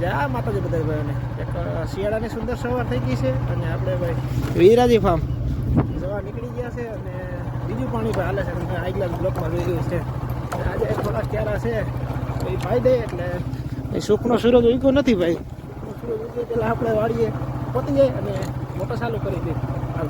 જા માતાજી બધા ભાઈઓને. એક શિયાળાની સુંદર સવાર થઈ ગઈ છે અને આપણે ભાઈ વીરાજી ફાર્મ જવા નીકળી ગયા છે અને બીજું પાણી ભાઈ હાલે છે તમે આગલા બ્લોકમાં જોઈ ગયું છે. આજે થોડાક ક્યારા છે એ ભાઈ દે એટલે સુખનો સૂરજ ઉગ્યો નથી ભાઈ. સૂરજ ઉગ્યો પહેલાં આપણે વાળીએ પતી જાય અને મોટો ચાલુ કરી દે હાલ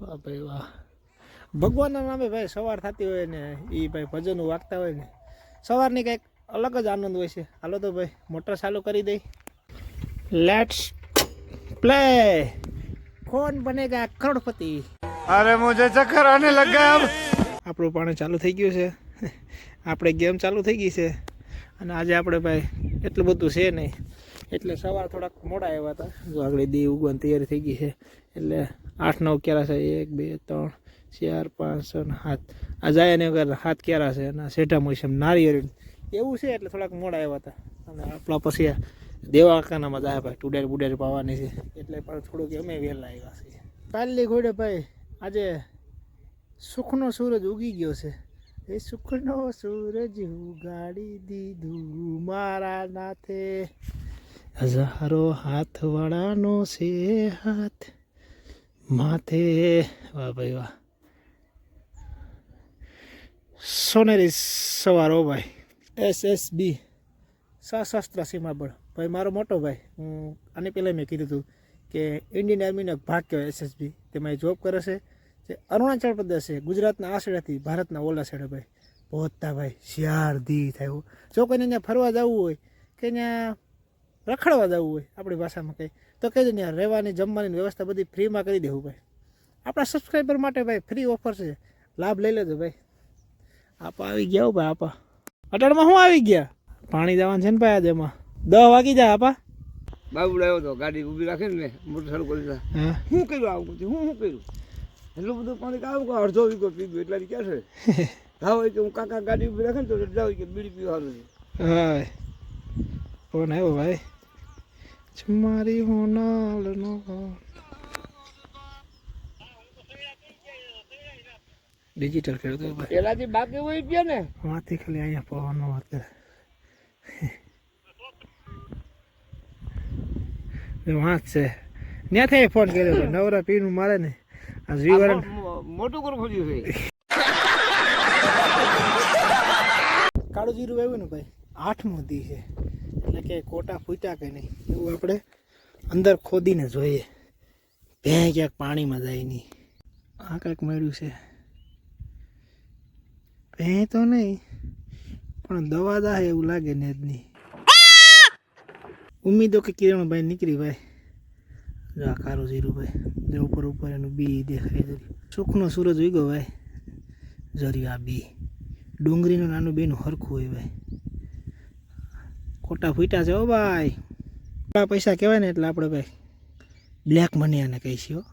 વાહ ભાઈ વાહ. ભગવાનના નામે ભાઈ સવાર થતી હોય ને એ ભાઈ ભજનો વાગતા હોય ને સવારની કંઈક અલગ જ આનંદ હોય છે. હાલો તો ભાઈ મોટર ચાલુ કરી દઈ. લેટ્સ પ્લે કોણ બનેગા કરોડપતિ? અરે મુજે ચક્કર આને લગાવ આપણું પાણી ચાલુ થઈ ગયું છે. આપણે ગેમ ચાલુ થઈ ગઈ છે. અને આજે આપણે ભાઈ એટલું બધું છે નહીં. એટલે સવાર થોડાક મોડા આવ્યા હતા. જો આગળ દી ઉગવાની તૈયારી થઈ ગઈ છે. એટલે આઠ, નવ, ક્યારા છે? એક, બે, ત્રણ, ચાર, પાંચ, છ ને સાત. આ જાય એની વગર હાથ ક્યારા છે અને શેઠા મોસમ નારિયેળ એવું છે એટલે થોડાક મોડા આવ્યા હતા. અને આપણા પછી આ દેવા કાકાનામાં જાય ભાઈ. ટુડેર બુડેર પાવાની છે. એટલે પણ થોડુંક અમે વહેલા આવ્યા છીએ. કાલની ઘોડે ભાઈ, આજે સુખનો સૂરજ ઉગી ગયો છે. એ સુખનો સૂરજ ઉગાડી દીધું મારા નાથે. હજારો હાથવાળાનો છે હાથ. માથે વાહ ભાઈ વાહ સોનેરી સવારો ભાઈ એસ એસ બી સશસ્ત્ર સીમા બળ ભાઈ મારો મોટો ભાઈ હું આને પહેલાં મેં કીધું હતું કે ઇન્ડિયન આર્મીનો એક ભાગ કહેવાય એસએસબી તેમાં એ જોબ કરે છે જે અરુણાચલ પ્રદેશ ગુજરાતના આ સાઈડેથી ભારતના ઓલા સાઈડે ભાઈ પહોંચતા ભાઈ શિયાળ દી થયું જો કોઈને અહીંયા ફરવા જવું હોય કે ત્યાં રખડવા જવું હોય આપણી ભાષામાં કંઈ. તો કહી ને યાર રહેવાની જમવાની વ્યવસ્થા બધી ફ્રીમાં કરી દેવું ભાઈ. આપણા સબસ્ક્રાઈબર માટે ભાઈ ફ્રી ઓફર છે. લાભ લઈ લેજો ભાઈ. આપા આવી ગયા હો ભાઈ આપા. અટાણમાં શું આવી ગયા? પાણી જવાનું છે ને ભાઈ આજે એમાં. દહ વાગી જાય આપા. બાબુ આવ્યો તો ગાડી ઊભી રાખીને મેં મોટર ચાલુ કરી હા. શું કર્યું આવું હું શું કર્યું? એટલું બધું પાણી કાવું કે અડધો વીઘો પીધું એટલે ક્યાં છે? હા હોય કે હું કાકા ગાડી ઊભી રાખે ને તો જાવ કે બીડી પીવાનું છે. હાય ફોન આવ્યો ભાઈ. મારી હોનાલનો ડિજિટલ કર્યો પેલા જે બાકી હોય ગયા ને? વાંથી ખાલી અહીંયા કરે એ વાંચ છે ત્યાંથી ફોન કર્યો નવરા પીનું મારે ને. આ જીવન મોટું કરું ખોલ્યું છે. કાળું જીરું આવ્યું ને ભાઈ આઠમો દી છે. કે કોટા ફૂટ્યા કે નહીં, એવું આપણે અંદર ખોદીને જોઈએ. ભેં ક્યાંક પાણીમાં જાય નહીં. આ કંઈક મળ્યું છે. ભેં તો નહીં, પણ દવા દા એવું લાગે ને જ નહીં. ઉમ્મીદો કે કિરણભાઈ નીકળી ભાઈ. જો આ કારું જીરું જો ઉપર ઉપર એનું બી દેખાય જરી સુખનો સૂરજ ઉગ્યો ભાઈ. જરી આ બી. ડુંગળીનું નાનું બેનું હરખું હોય ભાઈ. ખોટા ફૂટા છે ઓ ભાઈ. આપણા પૈસા કહેવાય ને એટલે આપણે ભાઈ બ્લેક મની એને કહીશું.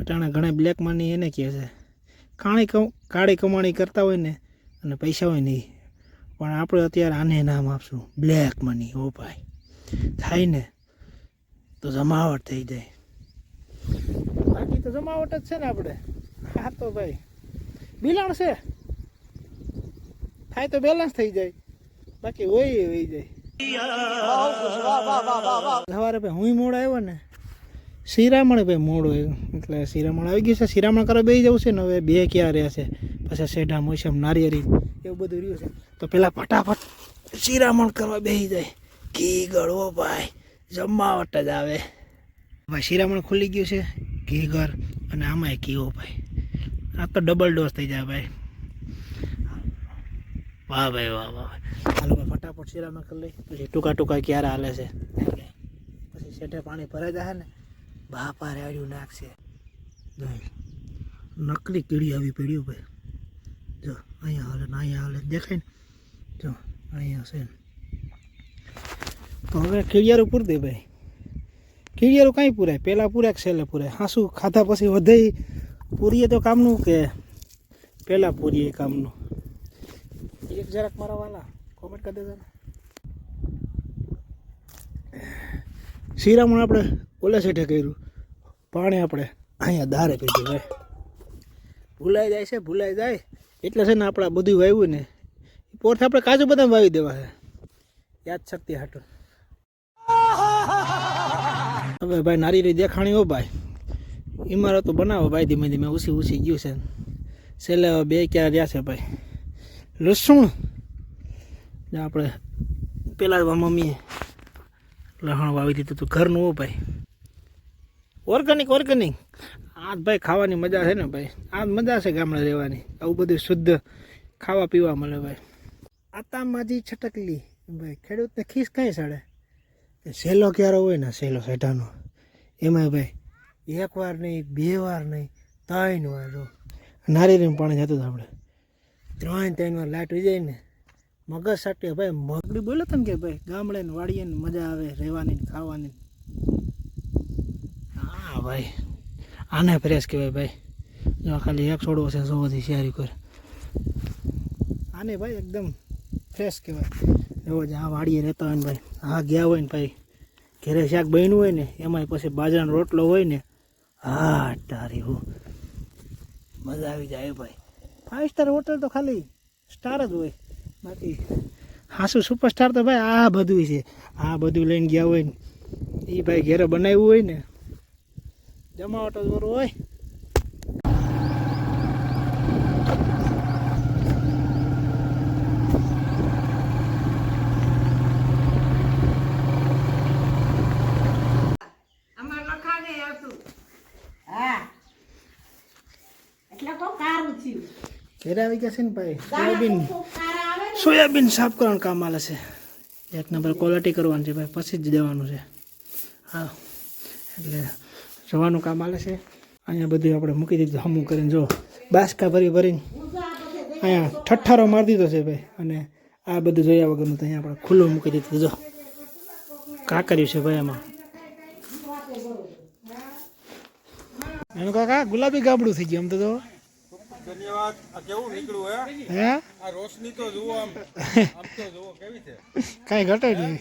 અટાણે ઘણા બ્લેક મની એને કહે છે. કમ, કાળી કમાણી કરતા હોય ને અને પૈસા હોય નહીં. પણ આપણે અત્યારે આને નામ આપશું બ્લેક મની ઓ ભાઈ. થાય ને તો જમાવટ થઈ જાય. બાકી તો જમાવટ જ છે ને આપણે. હા તો ભાઈ બિલાણ છે. થાય તો બેલેન્સ થઈ જાય. બાકી હોય વહી જાય. સવારે ભાઈ હું મોડ આવ્યો ને, શિરામણ ભાઈ મોડ હોય એટલે શિરામણ આવી ગયું છે. શિરામણ કરવા બેસી જવું છે ને હવે બે ક્યાં રહ્યા છે. પછી શેઢા, મોસમ નારિયેરી એવું બધું રહ્યું છે. તો પેલા ફટાફટ શિરામણ કરવા બેસી જાય. ઘી ગળવો ભાઈ. જમાવટ જ આવે. ભાઈ શિરામણ ખુલી ગયું છે. ઘી ઘર અને આમાંય ઘીઓ ભાઈ. આ તો ડબલ ડોઝ થઈ જાય ભાઈ. વાહ ભાઈ, વાહ વાહ હાલો ભાઈ ફટાફટ શીરામાં કરી લઈ પછી ટૂંકા ટૂંકા ક્યારે હાલે છે? પછી શેઠે પાણી ભરાઈ જાય ને, બાપા રેડ્યું નાખશે નકલી કીડી આવી પડ્યું ભાઈ. જો, અહીંયા હાલે ને અહીંયા હાલે દેખાય ને. જો, અહીંયા છે તો હવે કીડિયારું પૂર દે ભાઈ. કીડિયારું કાંઈ પૂરાય? પહેલાં પૂરાય કે છેલ્લે પૂરાય? હાસું ખાધા પછી વધે પૂરીએ તો કામનું કે પહેલાં પૂરીએ કામનું? એક જરાક મારા વાલા કોમેન્ટ કરી દેજો શિરામણ આપણે ઓલા સેઠે કર્યું. પાણી આપણે અહીંયા દારે પીધું ભાઈ. ભૂલાઈ જાય છે, ભૂલાઈ જાય. એટલે છે ને આપણે બધું વાવ્યું ને પોરથી આપણે કાજુ બદામ વાવી દેવા છે. યાદ શક્તિ હાટું. હવે ભાઈ નારી રહી દેખાણી હો ભાઈ. ઇમારતો બનાવો ભાઈ ધીમે ધીમે, ઉસી ઉસી ગયું છે. છેલ્લે બે ક્યાં રહ્યા છે ભાઈ? લસણ. આપણે પેલા મમ્મીએ લસણ વાવી દીધું હતું ઘરનું હો ભાઈ. ઓર્ગેનિક ઓર્ગેનિક આ ભાઈ ખાવાની મજા છે ને ભાઈ. આ મજા છે ગામડે રહેવાની. આવું બધું શુદ્ધ ખાવા પીવા મળે ભાઈ. આતામાજી છટકલી. ભાઈ, ખેડૂતને ખીસ કઈ સડે? સહેલો ક્યારે હોય ને સહેલો સેઢાનો? એમાં ભાઈ, એક વાર નહીં, બે વાર નહીં, ત્રણ વાર. જો નારિયેળીનું પાણી જતું હતું આપણે. ત્રણ ત્રણ વાર લાઈટ ઉઈ જાય ને મગજ સાટે ભાઈ, મગડી બોલે તને કે ભાઈ ગામડે ને વાડીએ ને મજા આવે, રહેવાની ને ખાવાની હા ભાઈ, આને ફ્રેશ કહેવાય ભાઈ. જો ખાલી એક છોડવો છે સૌથી શિયારી કર. આને ભાઈ એકદમ ફ્રેશ કહેવાય. એવો જ આ વાડીએ રહેતા હોય ને ભાઈ હા ગયા હોય ને ભાઈ, ઘરે શાક બન્યું હોય ને, એમાંય પછી બાજરાનો રોટલો હોય ને, હા તારી મજા આવી જાય ભાઈ. ફાઇવ સ્ટાર હોટલ તો ખાલી સ્ટાર જ હોય. બાકી હાસુ સુપરસ્ટાર તો ભાઈ આ બધું છે. આ બધું લઈને ગયા હોય ને એ ભાઈ ઘરે બનાવ્યું હોય ને જમાવટ જ બરો હોય. હા. એટલે તો કારું થયું. ઘરે આવી ગયા છે ને ભાઈ? સોયાબીન. સોયાબીન સાફ કરવાનું કામ આલે છે. એક નંબર ક્વોલિટી કરવાનું છે ભાઈ પછી જ દેવાનું છે. હા એટલે જવાનું કામ આલે છે. અહીંયા બધું આપણે મૂકી દીધું હમું કરીને જો બાસકા ભરી ભરીને અહીંયા ઠઠ્ઠારો મારી દીધો છે ભાઈ અને આ બધું જોયા વગરનું તો અહીંયા આપણે ખુલ્લું મૂકી દીધું જો. કાકર્યું છે ભાઈ એમાં એનું કાકા ગુલાબી ગાબડું થઈ ગયું એમ તો જો. ધન્યવાદ. આ કેવું નીકળ્યું હે? હે? આ રોશની તો જુઓ આમ. આમ તો જુઓ કેવી છે? કાંઈ ઘટે નહીં.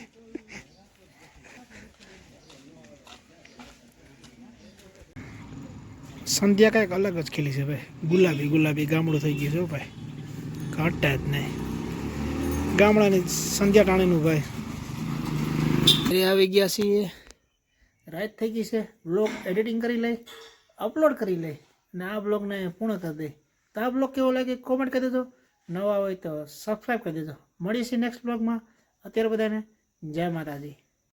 સંધ્યા કાંઈક અલગ જ ખીલી છે ભાઈ. ગુલાબી ગુલાબી ગામડું થઈ ગયું છે ભાઈ. ઘટે જ નહીં. ગામડાની સંધ્યા ટાણીનું ભાઈ. આવી ગયા છીએ. રાત થઈ ગઈ છે. બ્લોગ એડિટિંગ કરી લઈ અપલોડ કરી લઈ. અને આ બ્લોગને પૂર્ણ કરી દઈ તો આ બ્લોગ કેવો લાગે કોમેન્ટ કરી દેજો. નવા હોય તો સબસ્ક્રાઈબ કરી દેજો. મળીશું નેક્સ્ટ બ્લોગમાં. અત્યારે બધાને જય માતાજી.